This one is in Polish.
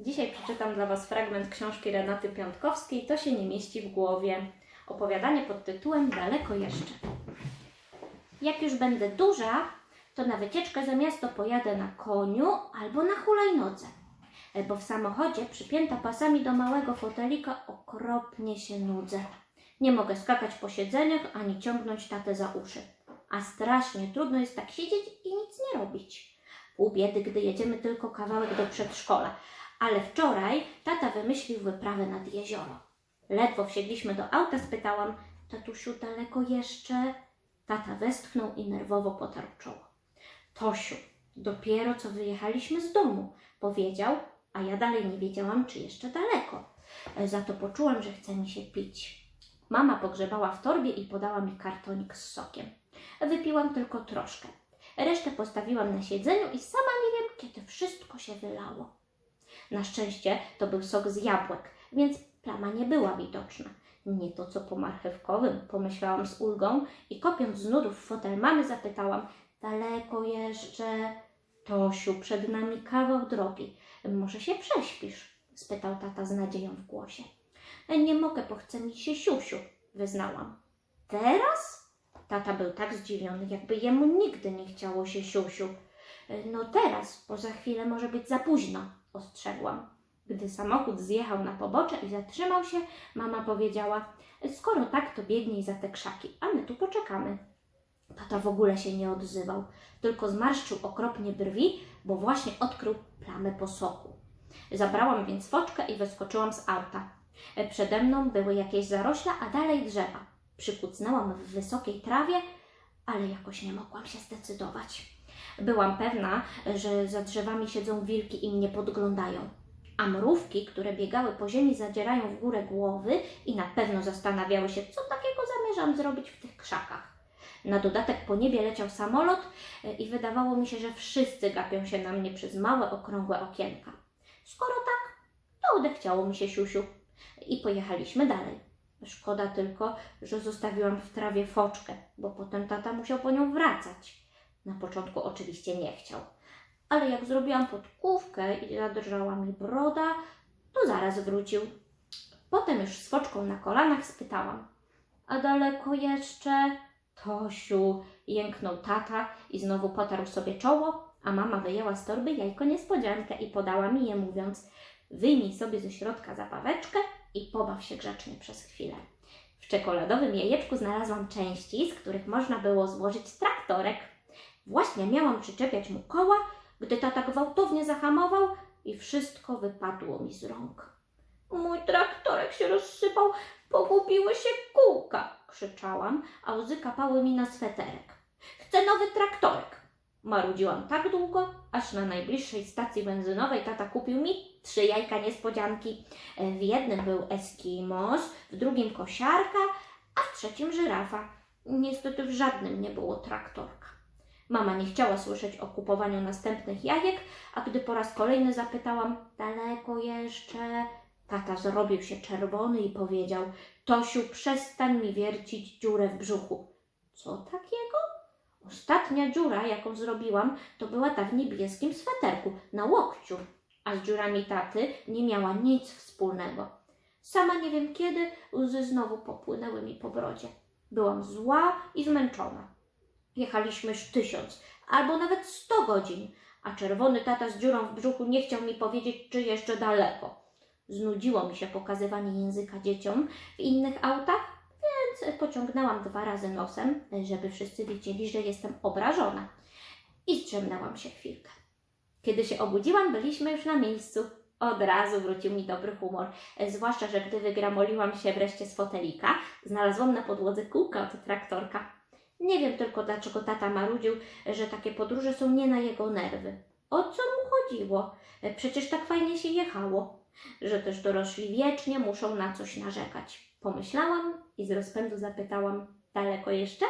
Dzisiaj przeczytam dla Was fragment książki Renaty Piątkowskiej To się nie mieści w głowie. Opowiadanie pod tytułem Daleko jeszcze. Jak już będę duża, to na wycieczkę za miasto pojadę na koniu albo na hulajnodze. Bo w samochodzie przypięta pasami do małego fotelika okropnie się nudzę. Nie mogę skakać po siedzeniach ani ciągnąć tatę za uszy. A strasznie trudno jest tak siedzieć i nic nie robić. Pół biedy, gdy jedziemy tylko kawałek do przedszkola. Ale wczoraj tata wymyślił wyprawę nad jezioro. Ledwo wsiedliśmy do auta, spytałam, tatusiu, daleko jeszcze? Tata westchnął i nerwowo potarł czoło. Tosiu, dopiero co wyjechaliśmy z domu, powiedział, a ja dalej nie wiedziałam, czy jeszcze daleko. E, Za to poczułam, że chce mi się pić. Mama pogrzebała w torbie i podała mi kartonik z sokiem. Wypiłam tylko troszkę. Resztę postawiłam na siedzeniu i sama nie wiem, kiedy wszystko się wylało. Na szczęście to był sok z jabłek, więc plama nie była widoczna. Nie to co po marchewkowym, pomyślałam z ulgą i kopiąc z nudów fotel mamy zapytałam, daleko jeszcze? Tosiu, przed nami kawał drogi. Może się prześpisz? spytał tata z nadzieją w głosie. Nie mogę, bo chce mi się siusiu, wyznałam. Teraz? Tata był tak zdziwiony, jakby jemu nigdy nie chciało się siusiu. No teraz, bo za chwilę może być za późno, ostrzegłam. Gdy samochód zjechał na pobocze i zatrzymał się, mama powiedziała: Skoro tak, to biegnij za te krzaki, a my tu poczekamy. Tata w ogóle się nie odzywał, tylko zmarszczył okropnie brwi, bo właśnie odkrył plamę po soku. Zabrałam więc foczkę i wyskoczyłam z auta. Przede mną były jakieś zarośla, a dalej drzewa. Przykucnęłam w wysokiej trawie, ale jakoś nie mogłam się zdecydować. Byłam pewna, że za drzewami siedzą wilki i mnie podglądają. A mrówki, które biegały po ziemi, zadzierają w górę głowy i na pewno zastanawiały się, co takiego zamierzam zrobić w tych krzakach. Na dodatek po niebie leciał samolot e, i wydawało mi się, że wszyscy gapią się na mnie przez małe, okrągłe okienka. Skoro tak, to odechciało mi się siusiu i pojechaliśmy dalej. Szkoda tylko, że zostawiłam w trawie foczkę, bo potem tata musiał po nią wracać. Na początku oczywiście nie chciał, ale jak zrobiłam podkówkę i zadrżała mi broda, to zaraz wrócił. Potem już z foczką na kolanach spytałam: A daleko jeszcze? Tosiu, jęknął tata i znowu potarł sobie czoło, a mama wyjęła z torby jajko niespodziankę i podała mi je, mówiąc: Wyjmij sobie ze środka zapaweczkę i pobaw się grzecznie przez chwilę. W czekoladowym jajeczku znalazłam części, z których można było złożyć traktorek. Właśnie miałam przyczepiać mu koła, gdy tata gwałtownie zahamował i wszystko wypadło mi z rąk. Mój traktorek się rozsypał, pogubiły się kółka, krzyczałam, a łzy kapały mi na sweterek. Chcę nowy traktorek. Marudziłam tak długo, aż na najbliższej stacji benzynowej tata kupił mi trzy jajka niespodzianki. W jednym był Eskimos, w drugim kosiarka, a w trzecim żyrafa. Niestety w żadnym nie było traktorka. Mama nie chciała słyszeć o kupowaniu następnych jajek, a gdy po raz kolejny zapytałam, daleko jeszcze, tata zrobił się czerwony i powiedział, Tosiu, przestań mi wiercić dziurę w brzuchu. Co takiego? Ostatnia dziura, jaką zrobiłam, to była ta w niebieskim sweterku, na łokciu, a z dziurami taty nie miała nic wspólnego. Sama nie wiem kiedy łzy znowu popłynęły mi po brodzie. Byłam zła i zmęczona. Jechaliśmy już tysiąc, albo nawet sto godzin, a czerwony tata z dziurą w brzuchu nie chciał mi powiedzieć, czy jeszcze daleko. Znudziło mi się pokazywanie języka dzieciom w innych autach, więc pociągnęłam dwa razy nosem, żeby wszyscy wiedzieli, że jestem obrażona. I zdrzemnęłam się chwilkę. Kiedy się obudziłam, byliśmy już na miejscu. Od razu wrócił mi dobry humor, zwłaszcza, że gdy wygramoliłam się wreszcie z fotelika, znalazłam na podłodze kółka od traktorka. Nie wiem tylko, dlaczego tata marudził, że takie podróże są nie na jego nerwy. O co mu chodziło? Przecież tak fajnie się jechało. Że też dorośli wiecznie muszą na coś narzekać. Pomyślałam i z rozpędu zapytałam, daleko jeszcze?